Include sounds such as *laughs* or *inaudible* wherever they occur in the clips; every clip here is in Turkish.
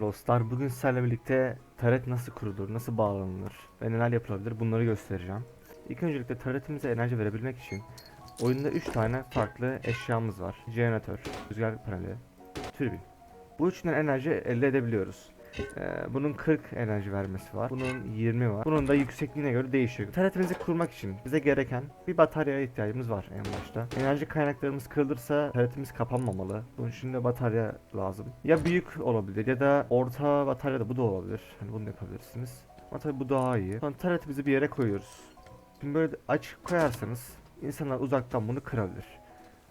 Dostlar bugün sizlerle birlikte taret nasıl kurulur, nasıl bağlanılır ve neler yapılabilir bunları göstereceğim. İlk öncelikle taretimize enerji verebilmek için oyunda 3 tane farklı eşyamız var. Jeneratör, rüzgar paneli, türbin. Bu üçünden enerji elde edebiliyoruz. Ee, bunun 40 enerji vermesi var. Bunun 20 var. Bunun da yüksekliğine göre değişiyor. Taretimizi kurmak için bize gereken bir bataryaya ihtiyacımız var en başta. Enerji kaynaklarımız kırılırsa taretimiz kapanmamalı. Bunun için de batarya lazım. Ya büyük olabilir ya da orta batarya da bu da olabilir. Hani bunu da yapabilirsiniz. Ama tabii bu daha iyi. Sonra taretimizi bir yere koyuyoruz. Şimdi böyle açık koyarsanız insanlar uzaktan bunu kırabilir.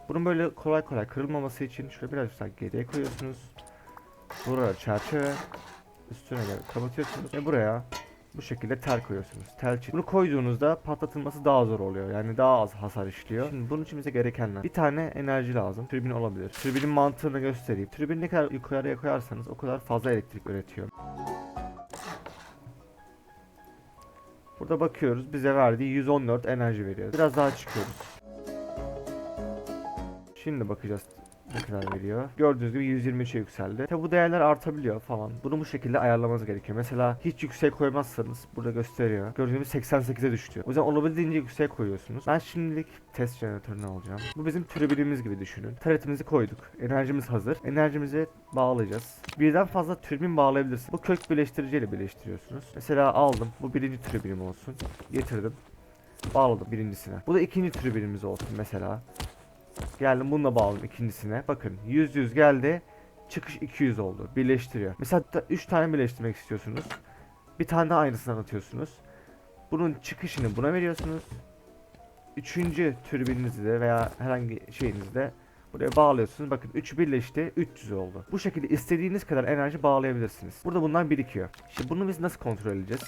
Bunun böyle kolay kolay kırılmaması için şöyle biraz daha geriye koyuyorsunuz. Buraya çerçeve üstüne gel kapatıyorsunuz ve buraya bu şekilde tel koyuyorsunuz. Tel çit. Bunu koyduğunuzda patlatılması daha zor oluyor. Yani daha az hasar işliyor. Şimdi bunun için bize gerekenler. Bir tane enerji lazım. Türbin olabilir. Türbinin mantığını göstereyim. Türbin ne kadar yukarıya koyarsanız o kadar fazla elektrik üretiyor. Burada bakıyoruz bize verdiği 114 enerji veriyor. Biraz daha çıkıyoruz. Şimdi bakacağız ne kadar veriyor. Gördüğünüz gibi 123'e yükseldi. Tabi bu değerler artabiliyor falan. Bunu bu şekilde ayarlamanız gerekiyor. Mesela hiç yüksek koymazsanız burada gösteriyor. Gördüğünüz gibi 88'e düştü. O yüzden olabildiğince yüksek koyuyorsunuz. Ben şimdilik test jeneratörünü alacağım. Bu bizim türbinimiz gibi düşünün. Taretimizi koyduk. Enerjimiz hazır. Enerjimizi bağlayacağız. Birden fazla türbin bağlayabilirsiniz. Bu kök birleştiriciyle birleştiriyorsunuz. Mesela aldım. Bu birinci türbinim olsun. Getirdim. Bağladım birincisine. Bu da ikinci türbinimiz olsun mesela. Geldim bununla bağladım ikincisine. Bakın 100 100 geldi. Çıkış 200 oldu. Birleştiriyor. Mesela 3 tane birleştirmek istiyorsunuz. Bir tane daha aynısından atıyorsunuz. Bunun çıkışını buna veriyorsunuz. Üçüncü türbininizi de veya herhangi şeyinizde buraya bağlıyorsunuz. Bakın 3 birleşti 300 oldu. Bu şekilde istediğiniz kadar enerji bağlayabilirsiniz. Burada bunlar birikiyor. Şimdi bunu biz nasıl kontrol edeceğiz?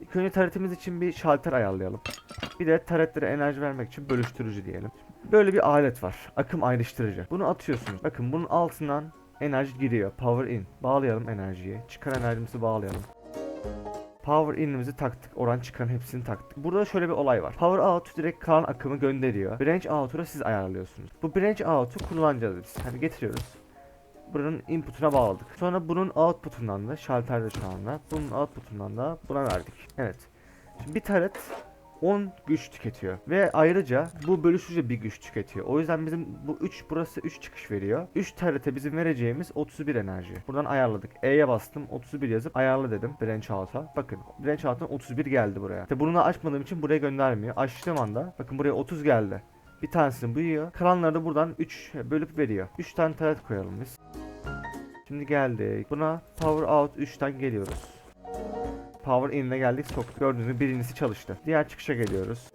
İlk önce taretimiz için bir şalter ayarlayalım. Bir de taretlere enerji vermek için bölüştürücü diyelim. Böyle bir alet var. Akım ayrıştırıcı. Bunu atıyorsunuz. Bakın bunun altından enerji giriyor. Power in. Bağlayalım enerjiyi. Çıkan enerjimizi bağlayalım. Power in'imizi taktık. Oran çıkan hepsini taktık. Burada şöyle bir olay var. Power out direkt kalan akımı gönderiyor. Branch out'u da siz ayarlıyorsunuz. Bu branch out'u kullanacağız biz. Hani getiriyoruz. Buranın input'una bağladık. Sonra bunun output'undan da şalterde şu anda. Bunun output'undan da buna verdik. Evet. Şimdi bir taret 10 güç tüketiyor. Ve ayrıca bu bölüşücü bir güç tüketiyor. O yüzden bizim bu 3 burası 3 çıkış veriyor. 3 tarete bizim vereceğimiz 31 enerji. Buradan ayarladık. E'ye bastım 31 yazıp ayarla dedim branch out'a. Bakın branch out'tan 31 geldi buraya. İşte bunu açmadığım için buraya göndermiyor. Açtığım anda bakın buraya 30 geldi. Bir tanesini buyuyor. Kalanları da buradan 3 bölüp veriyor. 3 tane taret koyalım biz. Şimdi geldik. Buna power out 3'ten geliyoruz. Power in'e geldik soktuk. Gördüğünüz gibi birincisi çalıştı. Diğer çıkışa geliyoruz.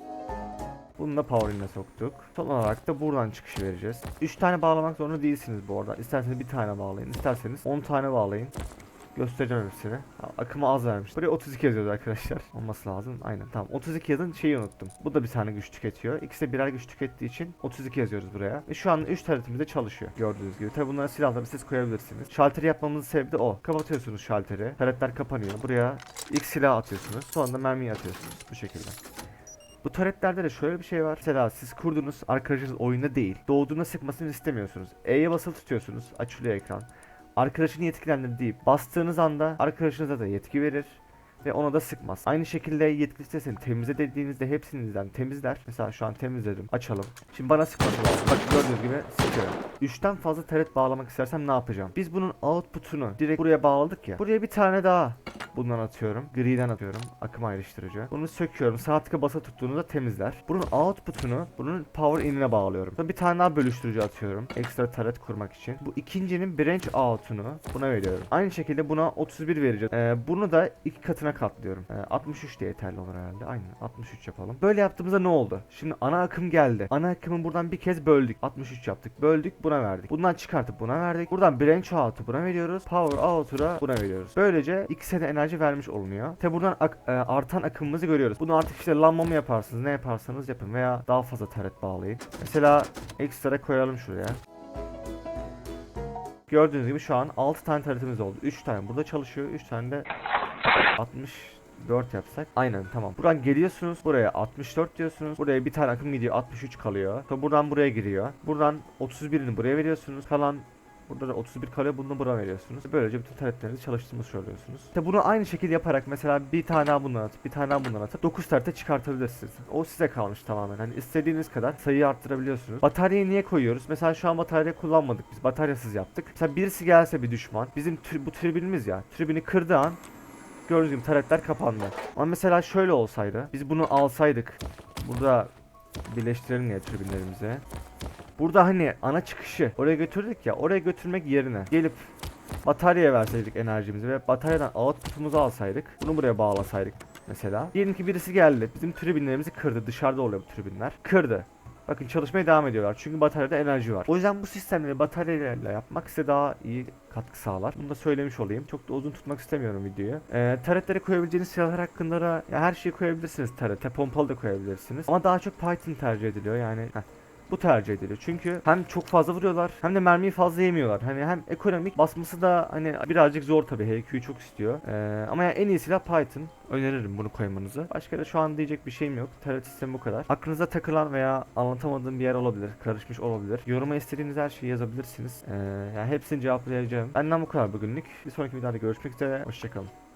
Bunu da power in'e soktuk. Son olarak da buradan çıkış vereceğiz. 3 tane bağlamak zorunda değilsiniz bu arada. İsterseniz bir tane bağlayın. isterseniz 10 tane bağlayın. Göstereceğim hepsini. Ha, Akımı az vermiş. Buraya 32 yazıyoruz arkadaşlar. *laughs* Olması lazım. Aynen tamam. 32 yazın şeyi unuttum. Bu da bir tane güç tüketiyor. İkisi de birer güç tükettiği için 32 yazıyoruz buraya. Ve şu an 3 taretimiz de çalışıyor. Gördüğünüz gibi. Tabi bunları silahları siz koyabilirsiniz. Şalteri yapmamızın sebebi de o. Kapatıyorsunuz şalteri. Taretler kapanıyor. Buraya ilk silah atıyorsunuz. Sonra da mermiyi atıyorsunuz. Bu şekilde. Bu taretlerde de şöyle bir şey var. Mesela siz kurdunuz arkadaşınız oyunda değil. Doğduğunda sıkmasını istemiyorsunuz. E'ye basılı tutuyorsunuz. Açılıyor ekran. Arkadaşını yetkilendir deyip bastığınız anda arkadaşınıza da yetki verir ve ona da sıkmaz. Aynı şekilde yetkili sitesini temizle dediğinizde hepsinizden temizler. Mesela şu an temizledim. Açalım. Şimdi bana sıkması. Bak gördüğünüz gibi sıkıyorum. 3'ten fazla taret bağlamak istersem ne yapacağım? Biz bunun output'unu direkt buraya bağladık ya. Buraya bir tane daha bundan atıyorum. Gri'den atıyorum. Akım ayrıştırıcı. Bunu söküyorum. Sağ tıka basa tuttuğunuzda temizler. Bunun output'unu bunun power in'ine bağlıyorum. Sonra bir tane daha bölüştürücü atıyorum. Ekstra taret kurmak için. Bu ikincinin branch out'unu buna veriyorum. Aynı şekilde buna 31 vereceğim. Ee, bunu da iki katına katlıyorum. Ee, 63 diye yeterli olur herhalde. Aynen 63 yapalım. Böyle yaptığımızda ne oldu? Şimdi ana akım geldi. Ana akımı buradan bir kez böldük. 63 yaptık. Böldük buna verdik. Bundan çıkartıp buna verdik. Buradan branch out'u buna veriyoruz. Power out'u da buna veriyoruz. Böylece ikisine de enerji vermiş olunuyor. Tabi buradan ak- e, artan akımımızı görüyoruz. Bunu artık işte lanma mı yaparsınız ne yaparsanız yapın veya daha fazla taret bağlayın. Mesela ekstra koyalım şuraya. Gördüğünüz gibi şu an 6 tane taretimiz oldu. 3 tane burada çalışıyor. 3 tane de 64 yapsak. Aynen tamam. Buradan geliyorsunuz. Buraya 64 diyorsunuz. Buraya bir tane akım gidiyor. 63 kalıyor. Sonra buradan buraya giriyor. Buradan 31'ini buraya veriyorsunuz. Kalan Burada da 31 kalıyor bunu buna veriyorsunuz. Böylece bütün taretlerinizi çalıştırmış oluyorsunuz. İşte bunu aynı şekilde yaparak mesela bir tane bundan atıp bir tane bundan atıp 9 tarete çıkartabilirsiniz. O size kalmış tamamen. Hani istediğiniz kadar sayıyı arttırabiliyorsunuz. Bataryayı niye koyuyoruz? Mesela şu an batarya kullanmadık biz. Bataryasız yaptık. Mesela birisi gelse bir düşman. Bizim tür- bu tribünümüz ya. Tribünü kırdığı an gördüğünüz gibi taretler kapandı. Ama mesela şöyle olsaydı. Biz bunu alsaydık. Burada birleştirelim ya tribünlerimize. Burada hani ana çıkışı oraya götürdük ya. Oraya götürmek yerine gelip bataryaya verseydik enerjimizi ve bataryadan output'umuzu alsaydık. Bunu buraya bağlasaydık mesela. Diyelim ki birisi geldi. Bizim tribünlerimizi kırdı. Dışarıda oluyor bu tribünler. Kırdı. Bakın çalışmaya devam ediyorlar. Çünkü bataryada enerji var. O yüzden bu sistemleri bataryalarla yapmak size daha iyi katkı sağlar. Bunu da söylemiş olayım. Çok da uzun tutmak istemiyorum videoyu. Ee, taretlere koyabileceğiniz silahlar hakkında da her şeyi koyabilirsiniz tarete. Pompalı da koyabilirsiniz. Ama daha çok Python tercih ediliyor. Yani heh, bu tercih ediliyor. Çünkü hem çok fazla vuruyorlar hem de mermiyi fazla yemiyorlar. Hani hem ekonomik basması da hani birazcık zor tabii. HQ'yu çok istiyor. Ee, ama yani en iyi silah Python. Öneririm bunu koymanızı. Başka da şu an diyecek bir şeyim yok. Taret sistemi bu kadar. Aklınıza takılan veya anlatamadığım bir yer olabilir. Karışmış olabilir. Yoruma istediğiniz her şeyi yazabilirsiniz. Ee, yani hepsini cevaplayacağım. Benden bu kadar bugünlük. Bir sonraki videoda görüşmek üzere. Hoşçakalın.